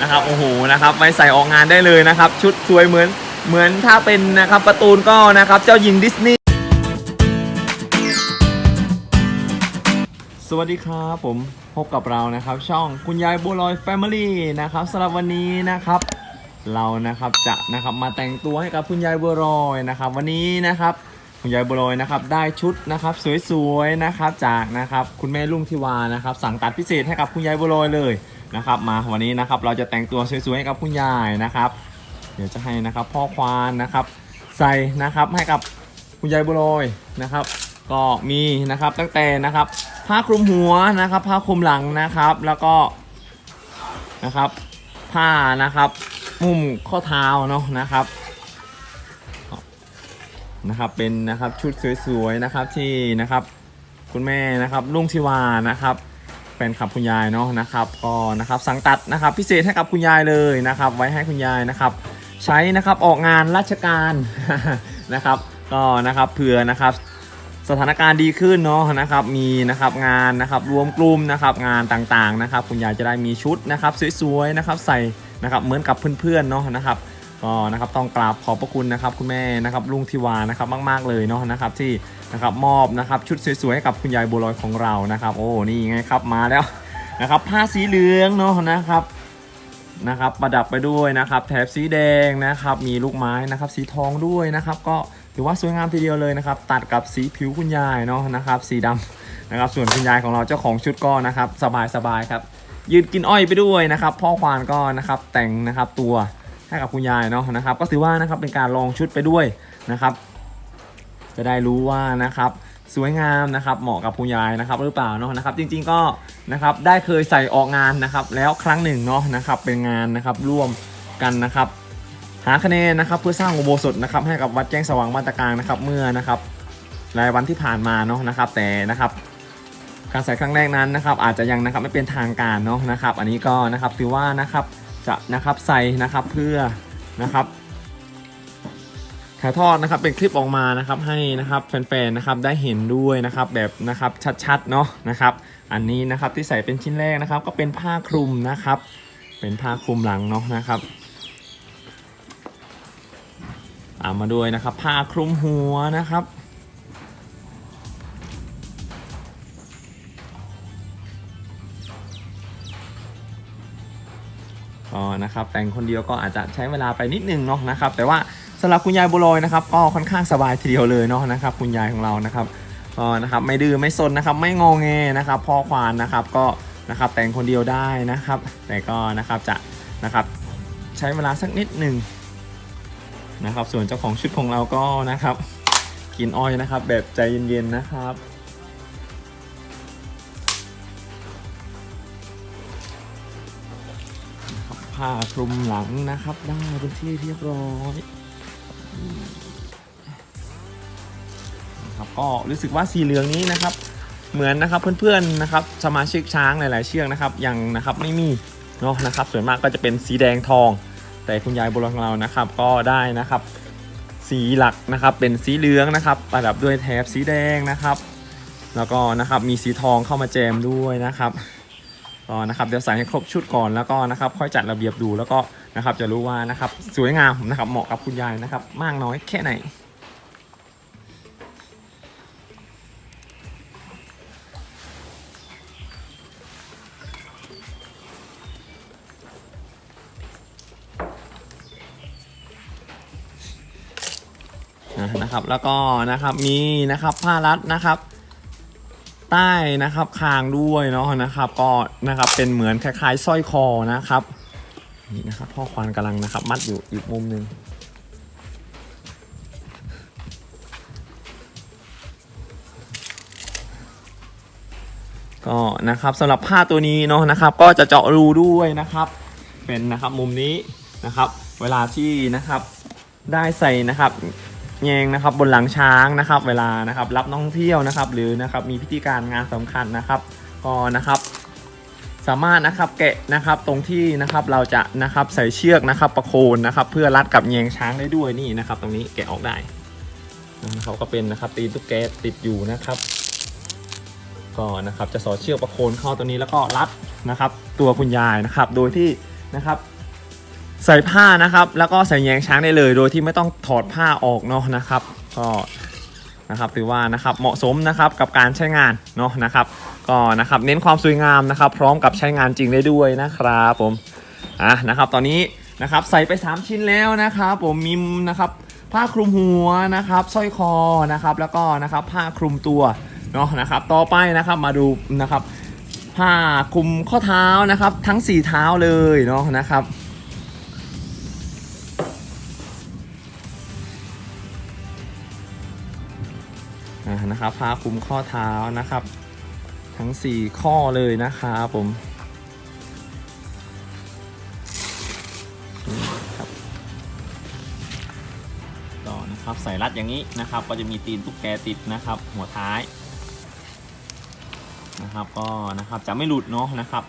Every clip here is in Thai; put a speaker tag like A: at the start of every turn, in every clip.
A: นะครับโอ้โหนะครับไว้ใส่ออกงานได้เลยนะครับ ชุดสวยเหมือนเหมือนถ้าเป็นนะครับการ์ตูนก็นะครับเจ้าหญิงดิสนีย์สวัสดีครับผมพบกับเรานะครับ ช่องคุณยายบัวลอยแฟมิลี่นะครับสำหรับวันนี้นะครับ เรานะครับจะนะครับมาแต่งตัวให้กับคุณยายบัวลอยนะครับ วันนี้นะครับคุณยายบัวลอยนะครับได้ชุดนะครับสวยๆนะครับจากนะครับคุณแม่ลุงทิวานะครับ สั่งตัดพิเศษให้กับคุณยายบัวลอยเลย นะครับ มาวันนี้นะครับเราจะแต่งตัวสวยๆให้กับคุณยายนะครับ เดี๋ยวจะให้นะครับพ่อควานนะครับ ใส่นะครับให้กับคุณยายบัวลอยนะครับ ก็มีนะครับตั้งแต่นะครับผ้าคลุมหัวนะครับ ผ้าคลุมหลังนะครับ แล้วก็นะครับ ผ้านะครับ มุมข้อเท้าเนาะนะครับนะครับเป็นนะครับชุดสวยๆนะครับที่นะครับ คุณแม่นะครับลุงทิวานะครับ แฟนคลับคุณยายเนาะนะครับก็นะครับสั่งตัดนะครับพิเศษให้กับคุณยายเลยนะครับ ไว้ให้คุณยายนะครับ ใช้นะครับออกงานราชการนะครับก็นะครับเผื่อนะครับสถานการณ์ดีขึ้นเนาะนะครับมีนะครับงานนะครับรวมกลุ่มนะครับงานต่างๆนะครับ คุณยายจะได้มีชุดนะครับสวยๆนะครับใส่นะครับเหมือนกับเพื่อนๆเนาะนะครับ ก็นะครับต้องกราบขอบพระคุณนะครับคุณแม่นะครับลุงทิวานะครับมาก ๆเลยเนาะนะครับที่นะครับมอบนะครับชุดสวยๆให้กับคุณยายบัวลอยของเรานะครับ โอ้นี่ไงครับมาแล้วนะครับผ้าสีเหลืองเนาะนะครับนะครับประดับไปด้วยนะครับ แถบสีแดงนะครับมีลูกไม้นะครับสีทองด้วยนะครับ ก็ถือว่าสวยงามทีเดียวเลยนะครับ ตัดกับสีผิวคุณยายเนาะนะครับ สีดำนะครับ ส่วนคุณยายของเราเจ้าของชุดก็นะครับ สบายๆครับยืนกินอ้อยไปด้วยนะครับ พ่อควานก็นะครับแต่งนะครับตัว ให้กับคุณยายเนาะนะครับ ก็ถือว่านะครับเป็นการลองชุดไปด้วยนะครับ จะได้รู้ว่านะครับสวยงามนะครับเหมาะกับคุณยายนะครับหรือเปล่าเนาะนะครับ จริงๆก็นะครับได้เคยใส่ออกงานนะครับ แล้วครั้งหนึ่งเนาะนะครับ เป็นงานนะครับร่วมกันนะครับ หาคะแนนนะครับเพื่อสร้างอุโบสถนะครับ ให้กับวัดแจ้งสว่างมาตรการนะครับ เมื่อนะครับรายวันที่ผ่านมาเนาะนะครับ แต่นะครับการใส่ครั้งแรกนั้นนะครับ อาจจะยังนะครับไม่เป็นทางการเนาะนะครับ อันนี้ก็นะครับถือว่านะครับ จะนะครับใส่นะครับเพื่อนะครับถ่ายทอดนะครับเป็นคลิปออกมานะครับให้นะครับแฟนๆนะครับได้เห็นด้วยนะครับแบบนะครับชัดๆเนาะนะครับ อันนี้นะครับที่ใส่เป็นชิ้นแรกนะครับ ก็เป็นผ้าคลุมนะครับ เป็นผ้าคลุมหลังเนาะนะครับตามมาด้วยนะครับผ้าคลุมหัวนะครับ ก็นะครับแต่งคนเดียวก็อาจจะใช้เวลาไปนิดนึงเนาะนะครับ แต่ว่าสำหรับคุณยายบัวลอยนะครับก็ค่อนข้างสบายทีเดียวเลยเนาะนะครับ คุณยายของเรานะครับก็นะครับไม่ดื้อไม่ซนนะครับ ไม่งอแงนะครับพ่อควานนะครับก็นะครับแต่งคนเดียวได้นะครับ แต่ก็นะครับจะนะครับใช้เวลาสักนิดหนึ่งนะครับ ส่วนเจ้าของชุดของเราก็นะครับกินอ้อยนะครับ แบบใจเย็นๆนะครับ ผ้าคลุมหลังนะครับ ได้เป็นที่เรียบร้อยนะครับก็รู้สึกว่าสีเหลืองนี้นะครับ เหมือนนะครับเพื่อนๆนะครับ สมาชิกช้างหลาย ๆ เชือกนะครับยังนะครับไม่มีเนาะนะครับ ส่วนมากก็จะเป็นสีแดงทอง แต่คุณยายโบราณของเรานะครับ ก็ได้นะครับ สีหลักนะครับเป็นสีเหลืองนะครับ ประดับด้วยแถบสีแดงนะครับ แล้วก็นะครับมีสีทองเข้ามาแจมด้วยนะครับ ก็นะครับเดี๋ยวใส่ให้ครบชุดก่อนแล้วก็นะครับค่อยจัดระเบียบดูแล้วก็นะครับจะรู้ว่านะครับสวยงามนะครับเหมาะกับคุณยายนะครับ มากน้อยแค่ไหนนะครับแล้วก็นะครับมีนะครับผ้ารัดนะครับ ใต้นะครับคางด้วยเนาะนะครับ ก็ นะครับ เป็นเหมือนคล้ายๆสร้อยคอนะครับนี่นะครับพ่อควานกำลังนะครับ มัดอยู่อีกมุมหนึ่งก็นะครับสำหรับผ้าตัวนี้เนาะนะครับ ก็จะเจาะรูด้วยนะครับ เป็นนะครับมุมนี้นะครับ เวลาที่นะครับได้ใส่นะครับแยงนะครับบนหลังช้างนะครับ เวลานะครับรับนักท่องเที่ยวนะครับ หรือนะครับมีพิธีการงานสำคัญนะครับ ก็นะครับ สามารถนะครับแกะนะครับตรงที่นะครับเราจะนะครับใส่เชือกนะครับประโคนนะครับ เพื่อรัดกับแยงช้างได้ด้วยนี่นะครับ ตรงนี้แกะออกได้นะครับก็เป็นนะครับตีนตุ๊กแกติดอยู่นะครับ ก็นะครับจะสอดเชือกประโคนเข้าตัวนี้แล้วก็รัดนะครับ ตัวคุณยายนะครับ โดยที่นะครับ ใส่ผ้านะครับแล้วก็ใส่แยงช้างได้เลย โดยที่ไม่ต้องถอดผ้าออกเนาะนะครับ ก็นะครับถือว่านะครับเหมาะสมนะครับกับการใช้งานเนาะนะครับ ก็นะครับเน้นความสวยงามนะครับ พร้อมกับใช้งานจริงได้ด้วยนะครับผมอะนะครับ ตอนนี้นะครับใส่ไป 3 ชิ้นแล้วนะครับผมมีนะครับผ้าคลุมหัวนะครับสร้อยคอนะครับแล้วก็นะครับผ้าคลุมตัวเนาะนะครับ ต่อไปนะครับมาดูนะครับผ้าคลุมข้อเท้านะครับ ทั้ง 4 เท้าเลยเนาะนะครับอ่านะครับผ้าคลุมข้อเท้านะครับ ทั้ง 4 ข้อเลยนะครับผมครับต่อนะครับใส่รัดอย่างนี้นะครับ ก็จะมีตีนตุ๊กแกติดนะครับ หัวท้ายนะครับก็นะครับจะไม่หลุดเนาะนะครับ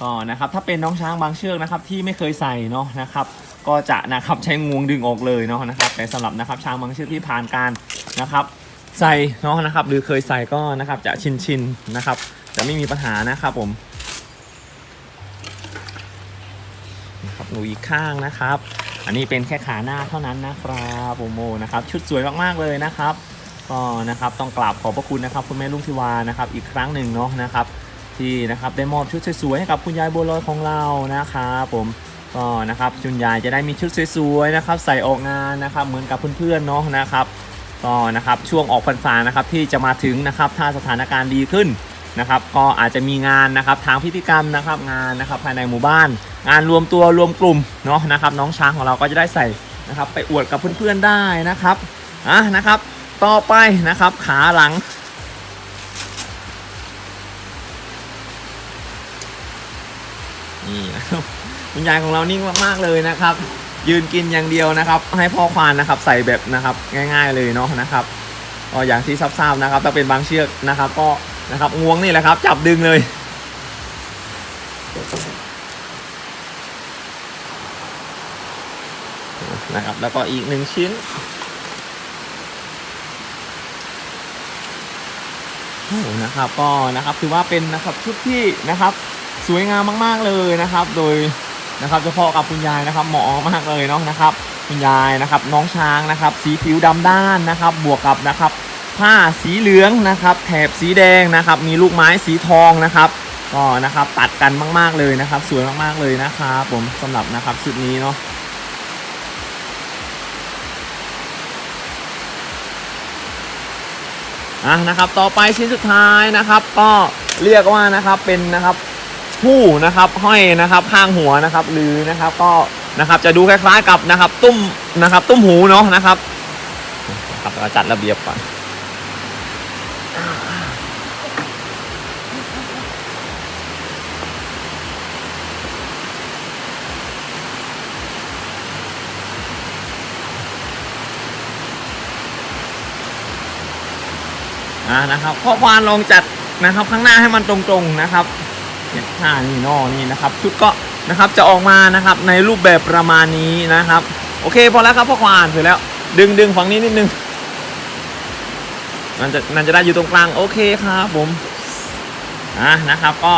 A: ก็นะครับถ้าเป็นน้องช้างบางเชือกนะครับที่ไม่เคยใส่เนาะนะครับ ก็จะนะครับใช้งวงดึงออกเลยเนาะนะครับ แต่สำหรับนะครับช้างบางเชือกที่ผ่านการนะครับ ใส่เนาะนะครับ หรือเคยใส่ก็นะครับจะชินชินๆนะครับ จะไม่มีปัญหานะครับผมนะครับหนูอีกข้างนะครับ อันนี้เป็นแค่ขาหน้าเท่านั้นนะครับโอโมนะครับ ชุดสวยมากๆเลยนะครับก็นะครับต้องกราบขอบพระคุณนะครับ คุณแม่ลุงทิวานะครับ อีกครั้งหนึ่งเนาะนะครับ ที่นะครับได้มอบชุดสวยๆให้กับคุณยายบัวลอยของเรานะครับผมก็นะครับคุณยายจะได้มีชุดสวยๆนะครับ ใส่ออกงานนะครับ เหมือนกับเพื่อนๆเนาะนะครับ ก็นะครับช่วงออกพรรษานะครับที่จะมาถึงนะครับถ้าสถานการณ์ดีขึ้นนะครับก็อาจจะมีงานนะครับทางพิธีกรรมนะครับงานนะครับภายในหมู่บ้าน งานรวมตัวรวมกลุ่มเนาะนะครับน้องช้างของเราก็จะได้ใส่นะครับไปอวดกับเพื่อนๆได้นะครับอะนะครับต่อไปนะครับขาหลังนี่นะครับคุณยายของเรานิ่งมากๆเลยนะครับ ยืนกินอย่างเดียวนะครับ ให้พ่อควานนะครับใส่แบบนะครับง่าย ๆเลยเนาะนะครับก็อย่างที่ทราบๆนะครับถ้าเป็นบางเชือกนะครับ ก็นะครับงวงนี่แหละครับ จับดึงเลยนะครับแล้วก็อีกหนึ่งชิ้นโอ้นะครับก็นะครับถือว่าเป็นนะครับชุดที่นะครับสวยงามมาก ๆเลยนะครับ โดย นะครับเฉพาะกับคุณยายนะครับเหมาะมากเลยเนาะนะครับ คุณยายนะครับน้องช้างนะครับ สีผิวดำด้านนะครับ บวกกับนะครับ ผ้าสีเหลืองนะครับ แถบสีแดงนะครับ มีลูกไม้สีทองนะครับก็นะครับตัดกันมาก ๆเลยนะครับ สวยมากๆเลยนะครับผมสำหรับนะครับชุดนี้เนาะอะนะครับต่อไปชิ้นสุดท้ายนะครับ ก็เรียกว่านะครับเป็นนะครับ ผู้นะครับห้อยนะครับข้างหัวนะครับหรือนะครับก็นะครับจะดูคล้ายๆกับนะครับตุ้มนะครับตุ้มหูเนาะนะครับครับเราจัดระเบียบก่อนอ่านะครับข้อความลองจัดนะครับข้างหน้าให้มันตรงๆนะครับ เนี่ยท่านี่นอนี่นะครับชุดก็นะครับจะออกมานะครับในรูปแบบประมาณนี้นะครับ โอเคพอแล้วครับพ่อควานเสร็จแล้ว ดึงดึงฝั่งนี้นิดนึงมันจะมันจะได้อยู่ตรงกลางโอเคครับผมอะนะครับก็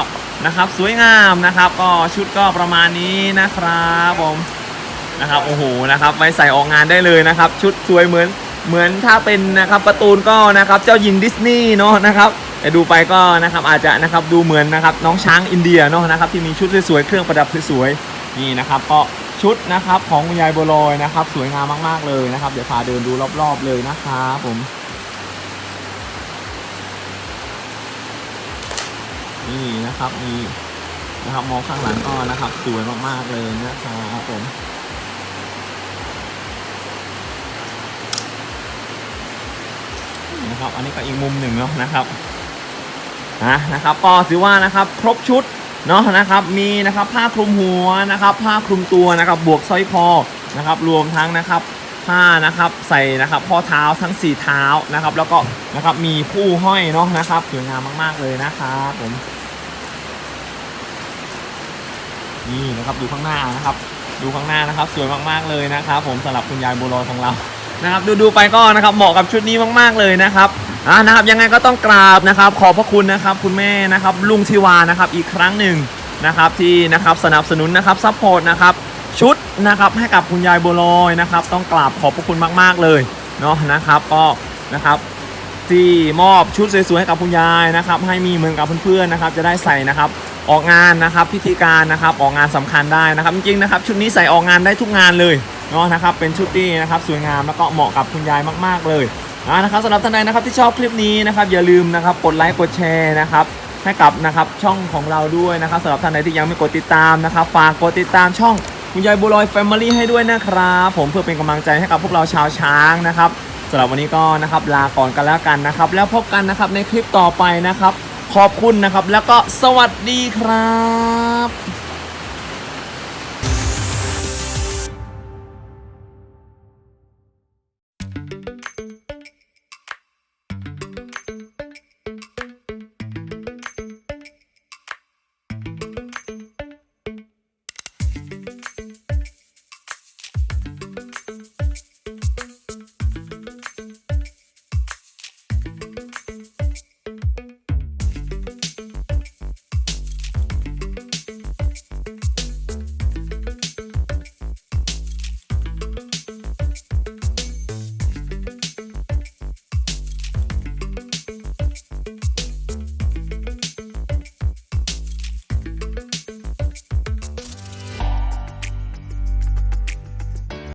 A: นะครับสวยงามนะครับ ก็ชุดก็ประมาณนี้นะครับผมนะครับโอ้โหนะครับไว้ใส่ออกงานได้เลยนะครับ ชุดสวยเหมือนเหมือนถ้าเป็นนะครับการ์ตูนก็นะครับเจ้าหญิงดิสนีย์เนาะนะครับ แต่ดูไปก็นะครับอาจจะนะครับดูเหมือนนะครับน้องช้างอินเดียเนาะนะครับที่มีชุดสวยๆเครื่องประดับสวยๆนี่นะครับก็ชุดนะครับของคุณยายบัวลอยนะครับ สวยงามมากๆเลยนะครับ เดี๋ยวพาเดินดูรอบๆเลยนะครับผมนี่นะครับมีนะครับมองข้างหลังก็นะครับสวยมากๆเลยนะครับผมนะครับ อันนี้ก็อีกมุมหนึ่งเนาะนะครับ นะนะครับก็ถือว่านะครับครบชุดเนาะนะครับมีนะครับผ้าคลุมหัวนะครับผ้าคลุมตัวนะครับบวกสร้อยคอนะครับรวมทั้งนะครับผ้านะครับใส่นะครับข้อเท้าทั้งสี่เท้านะครับ แล้วก็นะครับมีผู้ห้อยเนาะนะครับสวยงามมาก ๆ เลยนะครับผมนี่นะครับดูข้างหน้านะครับ ดูข้างหน้านะครับ สวยมากๆเลยนะครับ ผมสำหรับคุณยายบัวลอยของเรา นะครับดูดูๆไปก็นะครับเหมาะกับชุดนี้มากๆเลยนะครับอ่านะครับยังไงก็ต้องกราบนะครับ ขอบพระคุณนะครับคุณแม่นะครับลุงทิวานะครับอีกครั้งหนึ่งนะครับที่นะครับสนับสนุนนะครับซัพพอร์ตนะครับชุดนะครับให้กับคุณยายบัวลอยนะครับ ต้องกราบขอบพระคุณมาก ๆเลยเนาะนะครับก็นะครับที่มอบชุดสวยๆให้กับคุณยายนะครับ ให้มีเหมือนกับเพื่อนๆนะครับ จะได้ใส่นะครับออกงานนะครับพิธีการนะครับออกงานสำคัญได้นะครับ จริงๆนะครับ ชุดนี้ใส่ออกงานได้ทุกงานเลย เนาะนะครับเป็นชุดที่นะครับสวยงามแล้วก็เหมาะกับคุณยายมาก ๆ เลยนะครับสำหรับท่านใดนะครับที่ชอบคลิปนี้นะครับอย่าลืมนะครับกดไลค์กดแชร์นะครับให้กับนะครับช่องของเราด้วยนะครับสำหรับท่านใดที่ยังไม่กดติดตามนะครับฝากกดติดตามช่องคุณยายบัวลอยแฟมิลี่ให้ด้วยนะครับผมเพื่อเป็นกำลังใจให้กับพวกเราชาวช้างนะครับสำหรับวันนี้ก็นะครับลาก่อนกันแล้วกันนะครับ แล้วพบกันนะครับในคลิปต่อไปนะครับ ขอบคุณนะครับ แล้วก็สวัสดีครับ